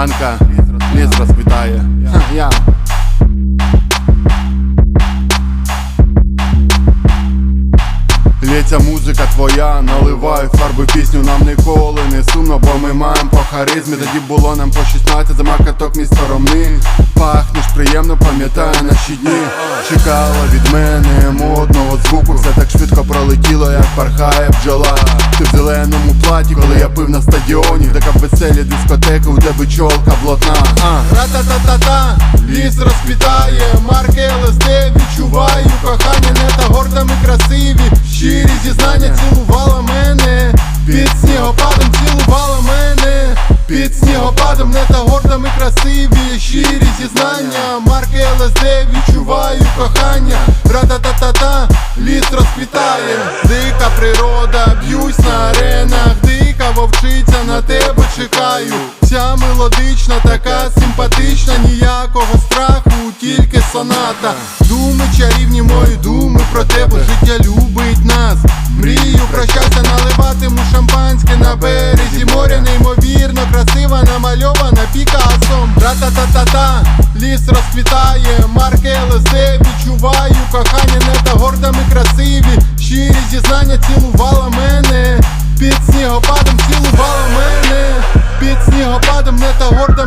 ранка ліс розквітає. Я Лється музика твоя, наливай фарби пісню, нам ніколи не сумно, бо ми маємо по харизмі. Тоді було нам по 16 за макаток мій соромний. Пахнеш приємно, пам'ятаю наші дні. Чекала від мене модного звуку, все так швидко пролетіло, як пархає бджола. Ти в зеленому платі, коли я пив на стадіоні, така веселі дискотека, у тебе чолка блатна. А. Ра-та-та-та-та, ліс розквітає, марки ЛСД відчуваю кохання, не та горда ми красиві. Щирі зізнання цілувала мене, під снігопадом цілувала снігопадом не та горда ми красиві, щирі зізнання, марки ЛСД відчуваю кохання, ра-та-та-та-та, ліс розквітає, дика природа, б'юсь на аренах, дика вовчиця на тебе чекаю. Вся мелодична, така симпатична, ніякого страху, тільки соната. Думи чарівні мої думи про тебе, життя любить нас. Мрію про щастя наливатиму шампанське на березі моря, намальована Пікасом. Ра-та-та-та-та, ліс розквітає, марки ЛСД відчуваю, кохання не та гордами красиві, щирі зізнання цілувала мене, під снігопадом цілувала мене, під снігопадом не та горда